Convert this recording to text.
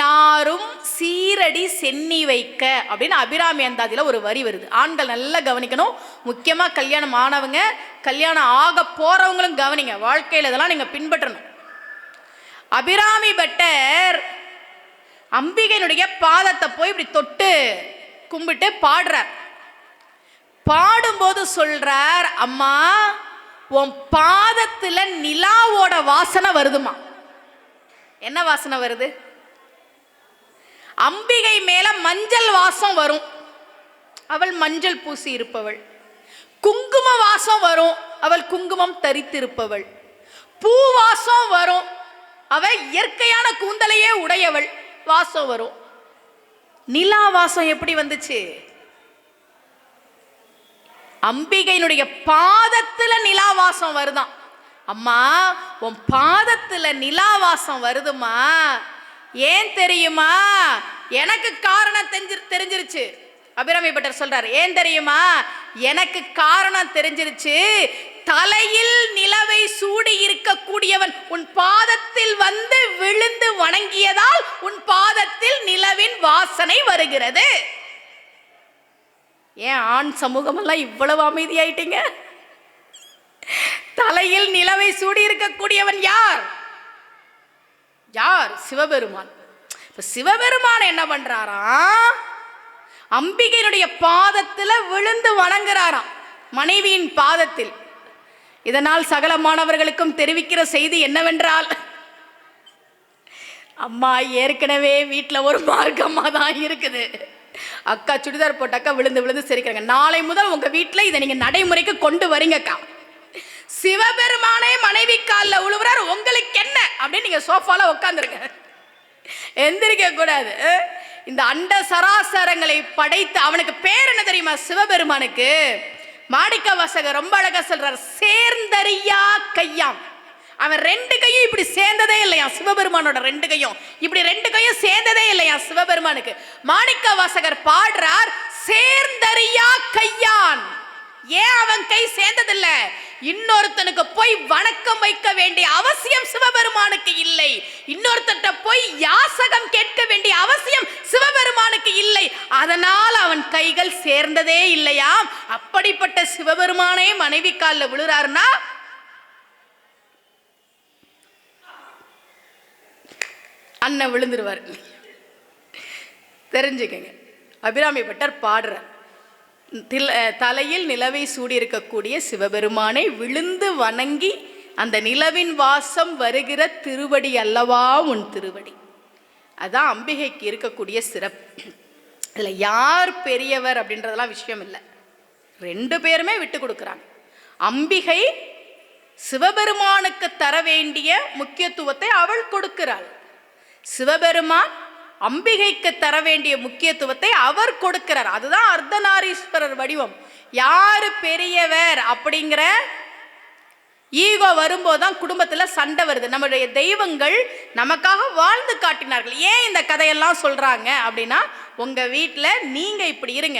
நாரும் சீரடி சென்னி வைக்க அப்படின்னு அபிராமி அந்தாதியில் ஒரு வரி வருது. ஆண்கள் நல்லா கவனிக்கணும். முக்கியமாக கல்யாணம் ஆனவங்க கல்யாணம் ஆக போகிறவங்களும் கவனிங்க. வாழ்க்கையில் இதெல்லாம் நீங்கள் பின்பற்றணும். அபிராமி பட்டர் அம்பிகையினுடைய பாதத்தை போய் இப்படி தொட்டு கும்பிட்டு பாடுறார். பாடும்போது சொல்றார் அம்மா உன் பாதத்தில் நிலாவோட வாசனை வருதுமா என்ன வாசனை வருது? அம்பிகை மேல மஞ்சள் வாசம் வரும். அவள் மஞ்சள் பூசி இருப்பவள். குங்கும வாசம் வரும் அவள் குங்குமம் தரித்திருப்பவள். பூ வாசம் வரும் அவள் இயற்கையான கூந்தலையே உடையவள். வாசம் வரும். நிலா வாசம் எப்படி வந்துச்சு? அம்பிகையினுடைய பாதத்துல நிலாவாசம் வருதாம் அம்மா உன் பாதத்துல நிலாவாசம் வருதுமா ஏன் தெரியுமா? எனக்கு காரணம் தெரிஞ்சு தெரிஞ்சிருச்சு. அபிராமி பட்டர் சொல்றார் ஏன் தெரியுமா? எனக்கு காரணம் தெரிஞ்சிருச்சு. தலையில் நிலவை சூடி இருக்கக்கூடியவன் உன் பாதத்தில் வந்து விழுந்து வணங்கியதால் உன் பாதத்தில் நிலவின் வாசனை வருகிறது. ஏன் ஆண் சமூகமெல்லாம் இவ்வளவு அமைதியாயிட்டீங்க? தலையில் நிலவை சூடி இருக்கக்கூடியவன் யார்? யார்? சிவபெருமான். இப்ப சிவபெருமான் என்ன பண்றாரா அம்பிகையினுடைய பாதத்துல விழுந்து வணங்குறாராம். மனைவியின் பாதத்தில். இதனால் சகல மாணவர்களுக்கும் தெரிவிக்கிற செய்தி என்னவென்றால் அம்மா ஏற்கனவே வீட்டில் ஒரு மார்க்கம்மா தான் இருக்குது. அக்கா சுடிதார் போட்டாக்கா விழுந்து விழுந்து சிரிக்கிறாங்க. நாளை முதல் உங்க வீட்டில் இதை நீங்க நடைமுறைக்கு கொண்டு வரீங்கக்கா. சிவபெருமானே மனைவி காலில் உழுவுறார். உங்களுக்கு என்ன அப்படின்னு நீங்கள் சோஃபால உட்காந்துருங்க எந்திரிக்க கூடாது. இந்த அண்ட சராசரங்களை படைத்து அவனுக்கு பேர் என்ன தெரியுமா? சிவபெருமானுக்கு. மாணிக்க வாசகர் ரொம்ப அழகா சொல்றார் சேர்ந்தறியா கையாம். அவன் ரெண்டு கையும் இப்படி சேர்ந்ததே இல்லையா? சிவபெருமானோட ரெண்டு கையும். இப்படி ரெண்டு கையும் சேர்ந்ததே இல்லையா சிவபெருமானுக்கு? மாணிக்க வாசகர் பாடுறார் சேர்ந்தறியா கையான். ஏன் அவன் கை சேர்ந்ததில்லை? இன்னொருத்தனுக்கு போய் வணக்கம் வைக்க வேண்டிய அவசியம் சிவபெருமானுக்கு இல்லை. இன்னொருத்தட்ட போய் யாசகம் கேட்க வேண்டிய அவசியம் சிவபெருமானுக்கு இல்லை. அதனால் அவன் கைகள் சேர்ந்ததே இல்லையாம் அப்படிப்பட்ட சிவபெருமானே மனைவி காலில் விழுறாருன்னா? அண்ணன் விழுந்துருவார். தெரிஞ்சுக்கங்க. அபிராமி பட்டர் பாடுறார். தலையில் நிலவை சூடியிருக்கக்கூடிய சிவபெருமானை விழுந்து வணங்கி அந்த நிலவின் வாசம் வருகிற திருவடி அல்லவா உன் திருவடி. அதான் அம்பிகைக்கு இருக்கக்கூடிய சிறப்பு. இதில் யார் பெரியவர் அப்படின்றதெல்லாம் விஷயம் இல்லை. ரெண்டு பேருமே விட்டு கொடுக்குறாங்க. அம்பிகை சிவபெருமானுக்கு தர வேண்டிய முக்கியத்துவத்தை அவள் கொடுக்கிறாள். சிவபெருமான் அம்பிகைக்கு தர வேண்டிய முக்கியத்துவத்தை அவர் கொடுக்கிறார். அதுதான் அர்த்தநாரீஸ்வரர் வடிவம். யாரு பெரியவர் அப்படிங்கிற ஈகோ வரும்போது தான் குடும்பத்தில் சண்டை வருது. நம்மளுடைய தெய்வங்கள் நமக்காக வாழ்ந்து காட்டினார்கள். ஏன் இந்த கதையெல்லாம் சொல்கிறாங்க அப்படின்னா உங்கள் வீட்டில் நீங்கள் இப்படி இருங்க.